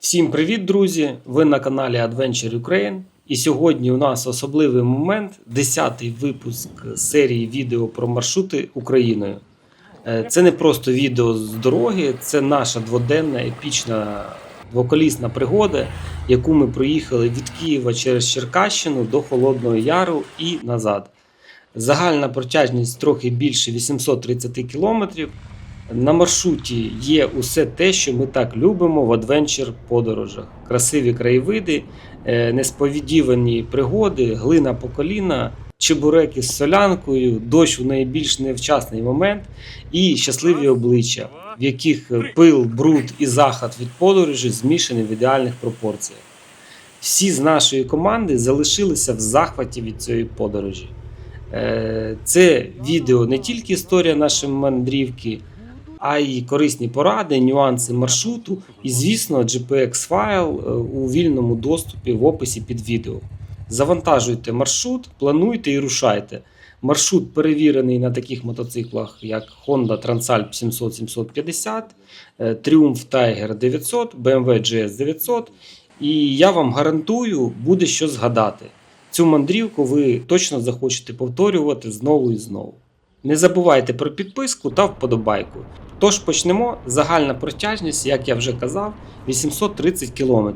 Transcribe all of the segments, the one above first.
Всім привіт, друзі! Ви на каналі Adventure Ukraine. І сьогодні у нас особливий момент 10-й випуск серії відео про маршрути Україною. Е, Це не просто відео з дороги, це наша дводенна епічна двоколісна пригода, яку ми проїхали від Києва через Черкащину до Холодного Яру і назад. Загальна протяжність трохи більше 830 кілометрів. На маршруті є усе те, що ми так любимо в адвенчер подорожах: красиві краєвиди, е, несподівані пригоди, глина по коліна, чебуреки з солянкою, дощ у найбільш невчасний момент і щасливі обличчя, в яких пил, бруд і захат від подорожі змішані в ідеальних пропорціях. Всі з нашої команди залишилися в захваті від цієї подорожі. Е, Це відео не тільки історія нашої мандрівки, а й корисні поради, нюанси маршруту і, звісно, GPX-файл е, у вільному доступі в описі під відео. Завантажуйте маршрут, плануйте і рушайте. Маршрут перевірений на таких мотоциклах, як Honda Transalp 700-750, е, Triumph Tiger 900, BMW GS 900. І я вам гарантую, буде що згадати. Цю мандрівку ви точно захочете повторювати знову і знову. Не забувайте про підписку та вподобайку. Тож почнемо. Загальна протяжність, як я вже казав, 830 км.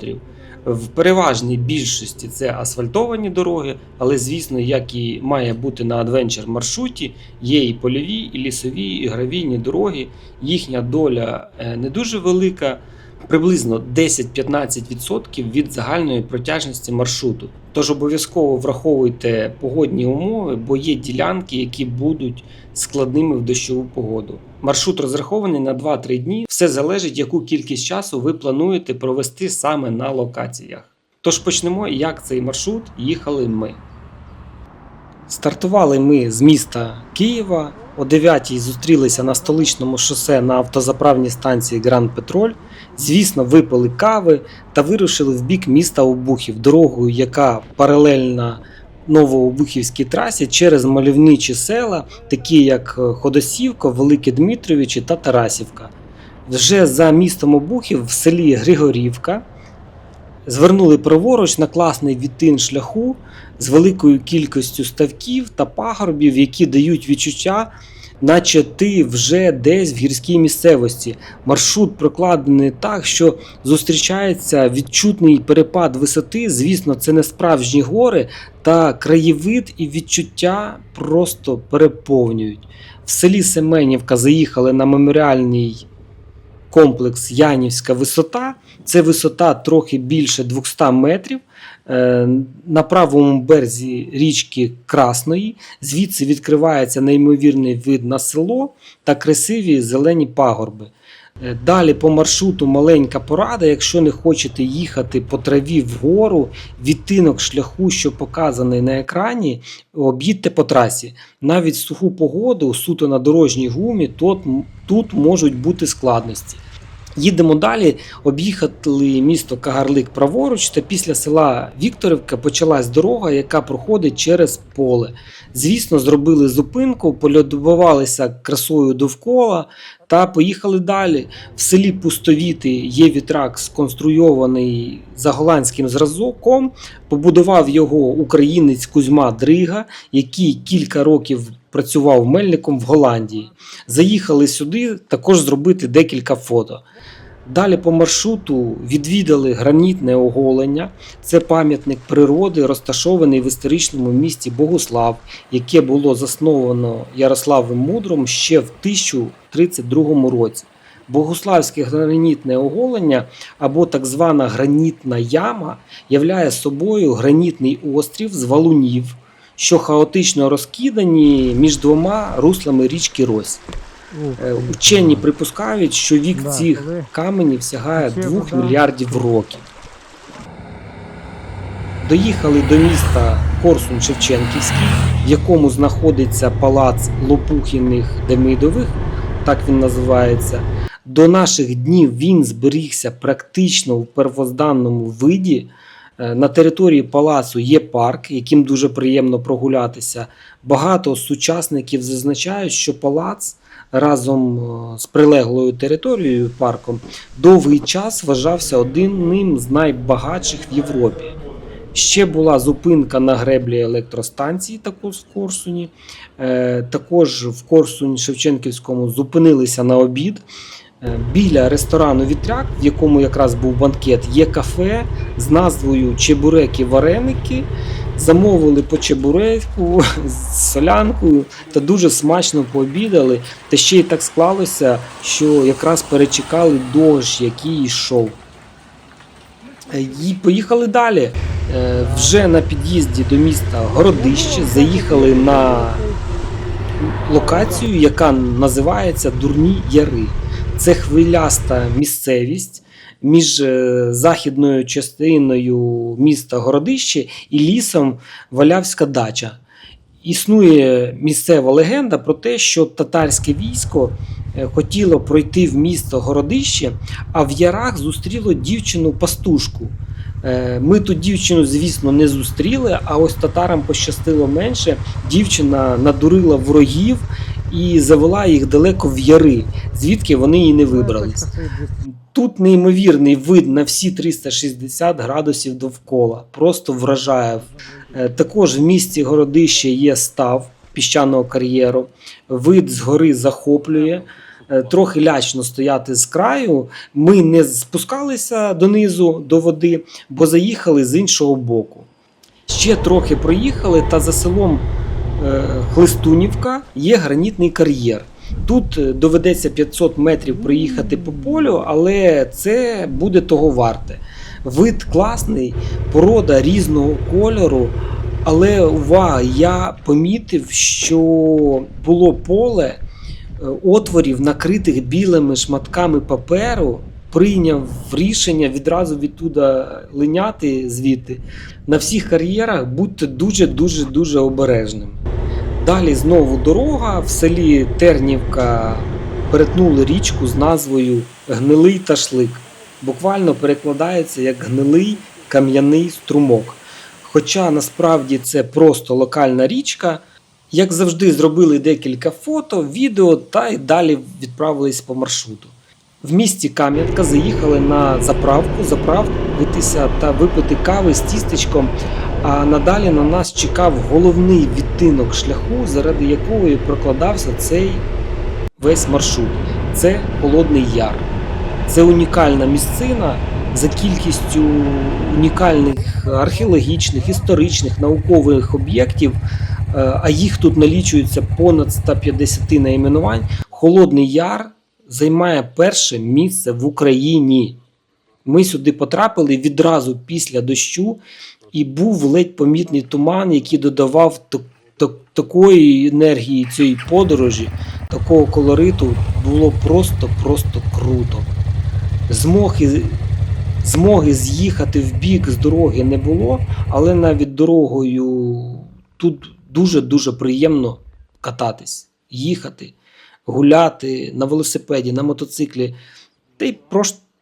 В переважній більшості це асфальтовані дороги, але, звісно, як і має бути на адвенчер маршруті, є і польові, і лісові, і гравійні дороги. Їхня доля е, не дуже велика, приблизно 10-15% від загальної протяжності маршруту. Тож обов'язково враховуйте погодні умови, бо є ділянки, які будуть складними в дощову погоду. Маршрут розрахований на 2-3 дні. Все залежить, яку кількість часу ви плануєте провести саме на локаціях. Тож почнемо, як цей маршрут їхали ми. Стартували ми з міста Києва. О 9 зустрілися на столичному шосе на автозаправній станції Гранд Петроль. Звісно, випили кави та вирушили в бік міста Обухів, дорогою, яка паралельна Новообухівській трасі через мальовничі села, такі як Ходосівка, Велике Дмитровичі та Тарасівка. Вже за містом Обухів в селі Григорівка звернули праворуч на класний відтин шляху з великою кількістю ставків та пагорбів, які дають відчуття, наче ти вже десь в гірській місцевості. Маршрут прокладений так, що зустрічається відчутний перепад висоти. Звісно, це не справжні гори, та краєвид і відчуття просто переповнюють. В селі Семенівка заїхали на меморіальний комплекс Янівська висота. Це висота трохи більше 200 метрів. Е, На правому березі річки Красної. Звідси відкривається неймовірний вид на село та красиві зелені пагорби. Е, Далі по маршруту маленька порада. Якщо не хочете їхати по траві вгору, відтинок шляху, що показаний на екрані, об'їдьте по трасі. Навіть в суху погоду, суто на дорожній гумі, тут, тут можуть бути складності. Їдемо далі, об'їхали місто Кагарлик праворуч, та після села Вікторівка почалась дорога, яка проходить через поле. Звісно, зробили зупинку, полюбувалися красою довкола та поїхали далі. В селі Пустовіти є вітрак, сконструйований за голландським зразком. Побудував його українець Кузьма Дрига, який кілька років працював мельником в Голландії. Заїхали сюди також зробити декілька фото. Далі по маршруту відвідали гранітне оголення. Це пам'ятник природи, розташований в історичному місті Богуслав, яке було засновано Ярославом Мудром ще в 1032 році. Богуславське гранітне оголення або так звана гранітна яма являє собою гранітний острів з валунів, що хаотично розкидані між двома руслами річки Рось. Е, Учені припускають, що вік цих каменів сягає Ще 2 вода. мільярдів років. Доїхали до міста Корсун Шевченківський, в якому знаходиться палац Лопухіних Демидових, так він називається. До наших днів він зберігся практично в первозданному виді. Е, На території палацу є парк, яким дуже приємно прогулятися. Багато сучасників зазначають, що палац разом е, з прилеглою територією парком довгий час вважався одним з найбагатших в Європі. Ще була зупинка на греблі електростанції, також в Корсуні. Е, Також в Корсуні Шевченківському зупинилися на обід. Е, Біля ресторану Вітряк, в якому якраз був банкет, є кафе з назвою Чебуреки Вареники. Замовили по чебуреку з солянкою та дуже смачно пообідали. Та ще й так склалося, що якраз перечекали дощ, який йшов. Е, І поїхали далі. Е, Вже на під'їзді до міста Городище заїхали на локацію, яка називається Дурні Яри. Це хвиляста місцевість між е, західною частиною міста Городище і лісом Валявська дача. Існує місцева легенда про те, що татарське військо е, хотіло пройти в місто Городище, а в ярах зустріло дівчину-пастушку. Е, Ми ту дівчину, звісно, не зустріли, а ось татарам пощастило менше. Дівчина надурила ворогів і завела їх далеко в яри, звідки вони і не вибрались. Тут неймовірний вид на всі 360 градусів довкола. Просто вражає. Е, Також в місті Городище є став піщаного кар'єру. Вид з гори захоплює. Е, Трохи лячно стояти з краю. Ми не спускалися донизу до води, бо заїхали з іншого боку. Ще трохи проїхали, та за селом е, Хлистунівка є гранітний кар'єр. Тут е, доведеться 500 метрів проїхати по полю, але це буде того варте. Вид класний, порода різного кольору. Але увага, я помітив, що було поле е, отворів, накритих білими шматками паперу, прийняв рішення відразу відтуда линяти звідти. На всіх кар'єрах будьте дуже дуже дуже обережними. Далі знову дорога в селі Тернівка перетнули річку з назвою Гнилий ташлик. Буквально перекладається як гнилий кам'яний струмок. Хоча насправді це просто локальна річка. Як завжди, зробили декілька фото, відео та й далі відправились по маршруту. В місті Кам'янка заїхали на заправку, заправитися та випити кави з тістечком. А надалі на нас чекав головний відтинок шляху, заради якого і прокладався цей весь маршрут. Це Холодний Яр. Це унікальна місцина за кількістю унікальних археологічних, історичних, наукових об'єктів, е, а їх тут налічується понад 150 найменувань. Холодний Яр займає перше місце в Україні. Ми сюди потрапили відразу після дощу, і був ледь помітний туман, який додавав та- та- такої енергії цієї подорожі, такого колориту. Було просто-просто круто. Змоги, змоги з'їхати в бік з дороги не було, але навіть дорогою тут дуже-дуже приємно кататись, їхати, гуляти на велосипеді, на мотоциклі, та й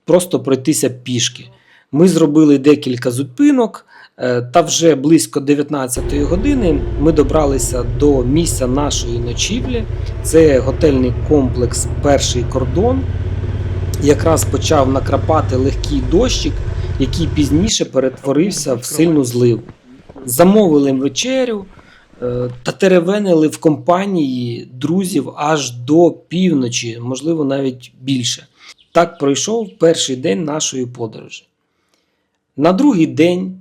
просто пройтися пішки. Ми зробили декілька зупинок, е, та вже близько 19-ї години ми добралися до місця нашої ночівлі. Це готельний комплекс Перший кордон. Якраз почав накрапати легкий дощик, який пізніше перетворився в сильну зливу. Замовили вечерю е, та теревенили в компанії друзів аж до півночі, можливо, навіть більше. Так пройшов перший день нашої подорожі. На другий день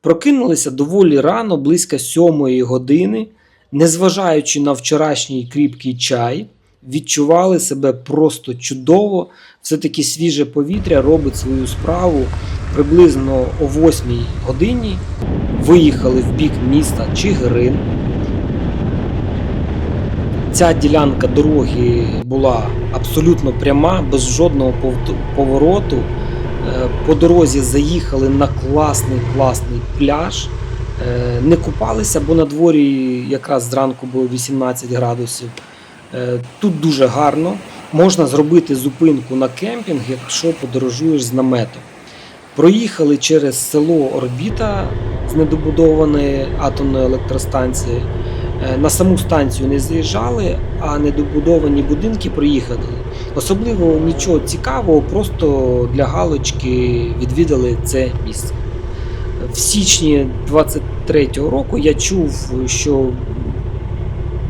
прокинулися доволі рано, близько сьомої години, незважаючи на вчорашній кріпкий чай, відчували себе просто чудово. Все-таки свіже повітря робить свою справу. Приблизно о 8 годині виїхали в бік міста Чигирин. Ця ділянка дороги була абсолютно пряма, без жодного повороту. По дорозі заїхали на класний класний пляж. Е, Не купалися, бо на дворі якраз зранку було 18 градусів. Е, Тут дуже гарно. Можна зробити зупинку на кемпінг, якщо подорожуєш з наметом. Проїхали через село Орбіта з недобудованої атомної електростанції. Е, На саму станцію не заїжджали, а недобудовані будинки проїхали. Особливо нічого цікавого, просто для галочки відвідали це місце. В січні 23-го року я чув, що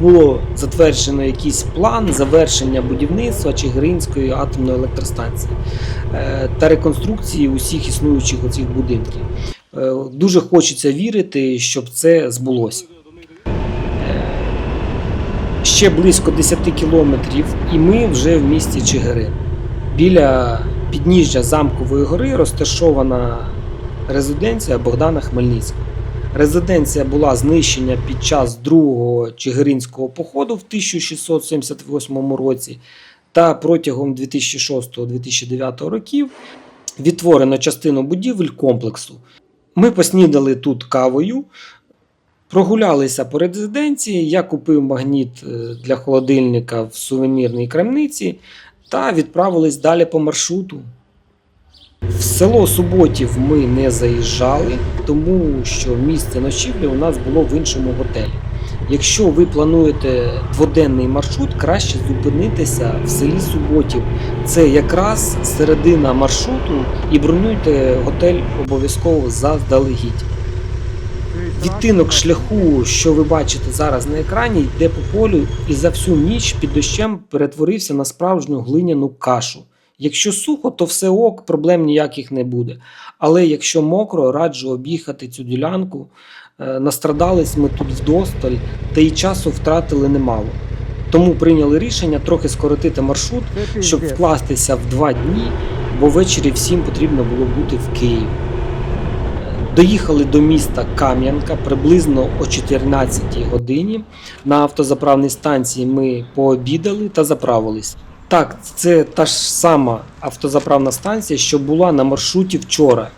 було затверджено якийсь план завершення будівництва Чигиринської атомної електростанції е, та реконструкції усіх існуючих оцих будинків. Е, Дуже хочеться вірити, щоб це збулося. Ще близько 10 кілометрів, і ми вже в місті Чигирин. Біля підніжжя замкової гори розташована резиденція Богдана Хмельницького. Резиденція була знищена під час другого Чигиринського походу в 1678 році та протягом 2006-2009 років відтворено частину будівель комплексу. Ми поснідали тут кавою, прогулялися по резиденції. Я купив магніт е, для холодильника в сувенірній крамниці та відправились далі по маршруту. В село Суботів ми не заїжджали, тому що місце ночівлі у нас було в іншому готелі. Якщо ви плануєте дводенний маршрут, краще зупинитися в селі Суботів. Це якраз середина маршруту і бронюйте готель обов'язково заздалегідь. Відтинок шляху, що ви бачите зараз на екрані, йде по полю і за всю ніч під дощем перетворився на справжню глиняну кашу. Якщо сухо, то все ок, проблем ніяких не буде. Але якщо мокро, раджу об'їхати цю ділянку. Е, Настрадались ми тут вдосталь, та й часу втратили немало. Тому прийняли рішення трохи скоротити маршрут, щоб вкластися в два дні, бо ввечері всім потрібно було бути в Києві. Доїхали до міста Кам'янка приблизно о 14 годині. На автозаправній станції ми пообідали та заправились. Так, це та ж сама автозаправна станція, що була на маршруті вчора.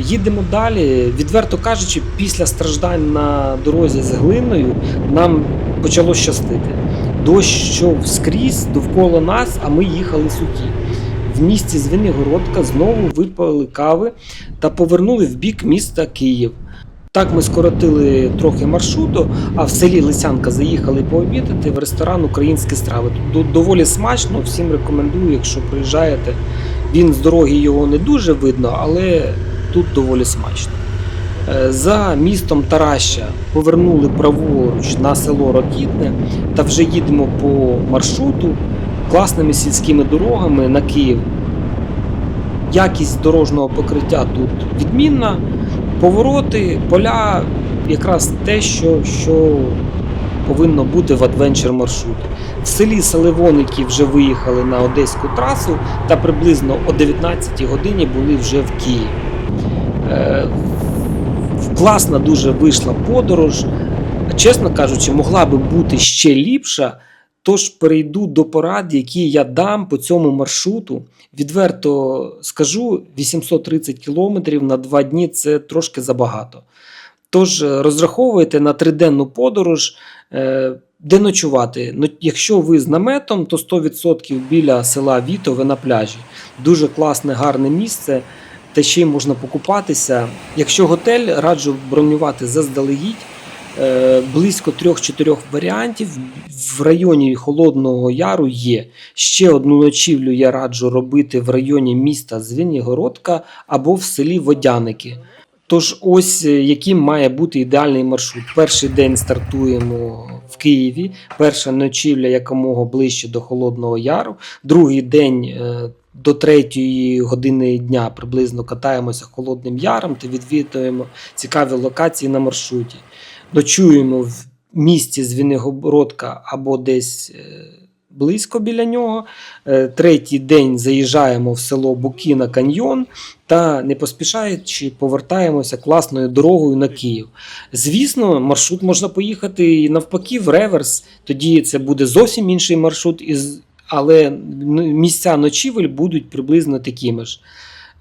Їдемо далі. Відверто кажучи, після страждань на дорозі з глиною нам почало щастити. Дощ йшов скрізь довкола нас, а ми їхали сухі. В місті Звенигородка знову випали кави та повернули в бік міста Київ. Так ми скоротили трохи маршруту, а в селі Лисянка заїхали пообідати в ресторан Українські страви. Тут доволі смачно, всім рекомендую, якщо приїжджаєте. Він з дороги його не дуже видно, але тут доволі смачно. Е, За містом Тараща повернули праворуч на село Рокітне та вже їдемо по маршруту класними сільськими дорогами на Київ. Якість дорожнього покриття тут відмінна. Повороти, поля якраз те, що, що повинно бути в адвенчер маршруті. В селі Селивоники вже виїхали на одеську трасу та приблизно о 19 годині були вже в Києві. Е, класна дуже вийшла подорож. Чесно кажучи, могла би бути ще ліпша. Тож перейду до порад, які я дам по цьому маршруту. Відверто скажу, 830 кілометрів на два дні це трошки забагато. Тож е, розраховуйте на триденну подорож, е, де ночувати. Ну, якщо ви з наметом, то 100% біля села Вітове на пляжі. Дуже класне, гарне місце, та ще й можна покупатися. Якщо готель, раджу бронювати заздалегідь. Е, Близько 3-4 варіантів в районі Холодного Яру є. Ще одну ночівлю я раджу робити в районі міста Звенігородка або в селі Водяники. Тож, ось е, яким має бути ідеальний маршрут. Перший день стартуємо в Києві, перша ночівля якомога ближче до Холодного Яру, другий день. е, До третьої години дня приблизно катаємося Холодним Яром та відвідуємо цікаві локації на маршруті ночуємо в місті Звінигородка або десь е, близько біля нього. Е, Третій день заїжджаємо в село Букіна Каньйон та, не поспішаючи, повертаємося класною дорогою на Київ. Звісно, маршрут можна поїхати і навпаки в реверс. Тоді це буде зовсім інший маршрут, але місця ночівель будуть приблизно такими ж.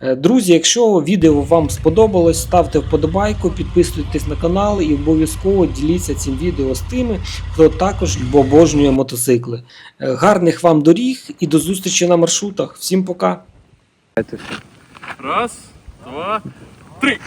Е, Друзі, якщо відео вам сподобалось, ставте вподобайку, підписуйтесь на канал і обов'язково діліться цим відео з тими, хто також обожнює мотоцикли. Е, Гарних вам доріг і до зустрічі на маршрутах. Всім пока! Раз, два, три.